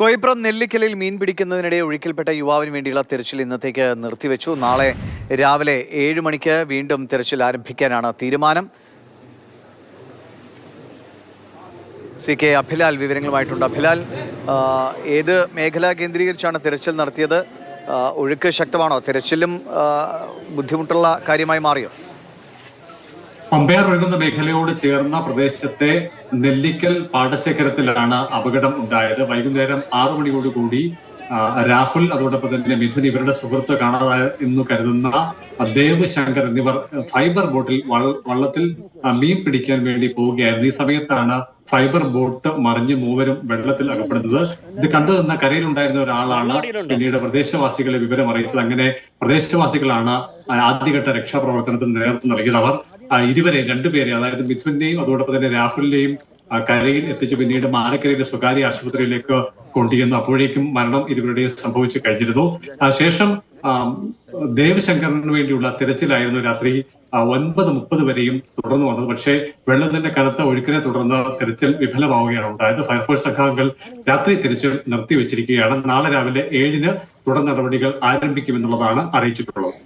കോയിപ്പുറം നെല്ലിക്കലിൽ മീൻ പിടിക്കുന്നതിനിടെ ഒഴുക്കിൽപ്പെട്ട യുവാവിന് വേണ്ടിയുള്ള തിരച്ചിൽ ഇന്നത്തേക്ക് നിർത്തിവെച്ചു. നാളെ രാവിലെ ഏഴ് മണിക്ക് വീണ്ടും തിരച്ചിൽ ആരംഭിക്കാനാണ് തീരുമാനം. സി കെ അഭിലാൽ വിവരങ്ങളുമായിട്ടുണ്ട്. അഭിലാൽ ഏത് മേഖല കേന്ദ്രീകരിച്ചാണ് തിരച്ചിൽ നടത്തിയത്? ഒഴുക്ക് ശക്തമാണോ? തിരച്ചിലും ബുദ്ധിമുട്ടുള്ള കാര്യമായി മാറിയോ? പമ്പയാർ ഒഴുകുന്ന മേഖലയോട് ചേർന്ന പ്രദേശത്തെ നെല്ലിക്കൽ പാടശേഖരത്തിലാണ് അപകടം ഉണ്ടായത്. വൈകുന്നേരം ആറു മണിയോടുകൂടി കൂടി രാഹുൽ അതോടൊപ്പം തന്നെ മിഥുൻ ഇവരുടെ സുഹൃത്ത് കാണാതായ എന്ന് കരുതുന്ന ദേവ് ശങ്കർ എന്നിവർ ഫൈബർ ബോട്ടിൽ വള്ളത്തിൽ മീൻ പിടിക്കാൻ വേണ്ടി പോവുകയായിരുന്നു. ഈ സമയത്താണ് ഫൈബർ ബോട്ട് മറിഞ്ഞ് മൂവരും വെള്ളത്തിൽ അകപ്പെടുന്നത്. ഇത് കണ്ടു നിന്ന കരയിലുണ്ടായിരുന്ന ഒരാളാണ് പിന്നീട് പ്രദേശവാസികളെ വിവരം അറിയിച്ചത് അങ്ങനെ പ്രദേശവാസികളാണ് ആദ്യഘട്ട രക്ഷാപ്രവർത്തനത്തിന് നേതൃത്വം നൽകിയത്. അവർ ആ, ഇരുവരെ രണ്ടുപേരെ അതായത് മിഥുനെയും അതോടൊപ്പം തന്നെ രാഹുലിനെയും കരയിൽ എത്തിച്ച് പിന്നീട് മാലക്കരയിലെ സ്വകാര്യ ആശുപത്രിയിലേക്ക് കൊണ്ടുചെന്നു. അപ്പോഴേക്കും മരണം ഇരുവരുടെയും സംഭവിച്ചു കഴിഞ്ഞിരുന്നു. ശേഷം ദേവശങ്കറിന് വേണ്ടിയുള്ള തിരച്ചിലായിരുന്നു രാത്രി ഒൻപത് മുപ്പത് വരെയും തുടർന്നു വന്നത്. പക്ഷേ വെള്ളത്തിന്റെ കനത്ത ഒഴുക്കിനെ തുടർന്ന് തിരച്ചിൽ വിഫലമാവുകയാണ് ഉണ്ടായത്. ഫയർഫോഴ്സ് സംഘാംഗങ്ങൾ രാത്രി തിരച്ചിൽ നിർത്തിവെച്ചിരിക്കുകയാണ്. നാളെ രാവിലെ ഏഴിന് തുടർ നടപടികൾ ആരംഭിക്കുമെന്നുള്ളതാണ് അറിയിച്ചിട്ടുള്ളത്.